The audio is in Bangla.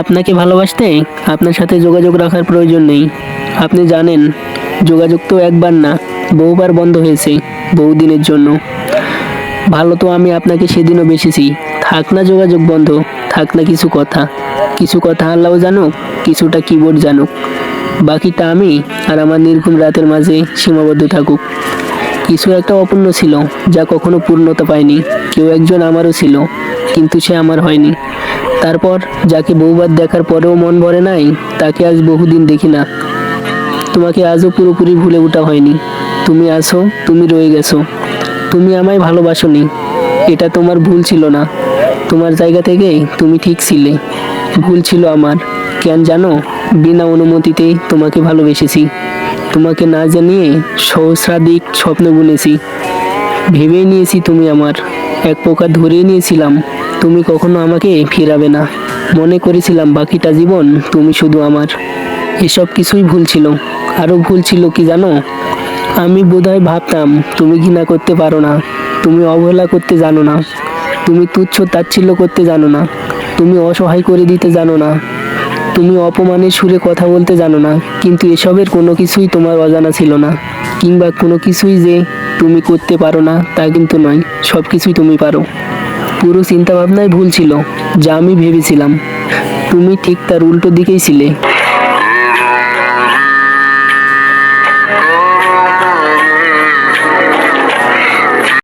আপনাকে ভালোবাসতে আপনার সাথে যোগাযোগ রাখার প্রয়োজন নেই। আপনি জানেন, যোগাযোগ তো একবার না, বহুবার বন্ধ হয়েছে বহুদিনের জন্য। ভালো তো আমি আপনাকে সেদিনও বেসেছি থাক না যোগাযোগ বন্ধ, থাক না কিছু কথা। কিছু কথা আল্লাহ জানুক, কিছুটা কিবোর্ড জানুক। বাকিটা আমি আর আমার নির্ঘুম রাতের মাঝে সীমাবদ্ধ থাকুক। কিছু একটা অপূর্ণ ছিল, যা কখনো পূর্ণতা পায়নি। কেউ একজন আমারও ছিল, কিন্তু সে আমার হয়নি। তারপর যাকে বহুবার দেখার পরেও মন ভরে নাই, তাকে আজ বহুদিন দেখি না। তোমাকে আজও পুরোপুরি ভুলে ওঠা হয়নি। তুমি আসো তুমি রয়ে গেছো। তুমি আমায় ভালোবাসোনি। এটা তোমার ভুল ছিল না। তোমার জায়গা থেকে তুমি ঠিক ছিলে। ভুল ছিল আমার। কেন জানো? বিনা অনুমতিতেই তোমাকে ভালোবেসেছি। তোমাকে না জানিয়ে সহস্রাধিক স্বপ্ন বুনেছি। ভেবেই নিয়েছি তুমি আমার। এক প্রকার ধরেই নিয়েছিলাম। তুমি কখনো আমাকে ফিরাবে না। মনে করেছিলাম বাকিটা জীবন তুমি শুধু আমার। এসব কিছুই ভুল ছিল। আরও ভুল ছিল কি জানো? আমি বোধহয় ভাবতাম, তুমি ঘৃণা করতে পারো না। তুমি অবহেলা করতে জানো না। তুমি তুচ্ছ তাচ্ছিল্য করতে জানো না। তুমি অসহায় করে দিতে জানো না। তুমি অপমানের সুরে কথা বলতে জানো না। কিন্তু এসবের কোনো কিছুই তোমার অজানা ছিল না। কিংবা কোনো কিছুই যে তুমি করতে পারো না তা কিন্তু নয়। সব কিছুই তুমি পারো। পুরো চিন্তাভাবনাই ভুল ছিল যা আমি ভেবেছিলাম। তুমি ঠিক তার উল্টো দিকেই ছিলে।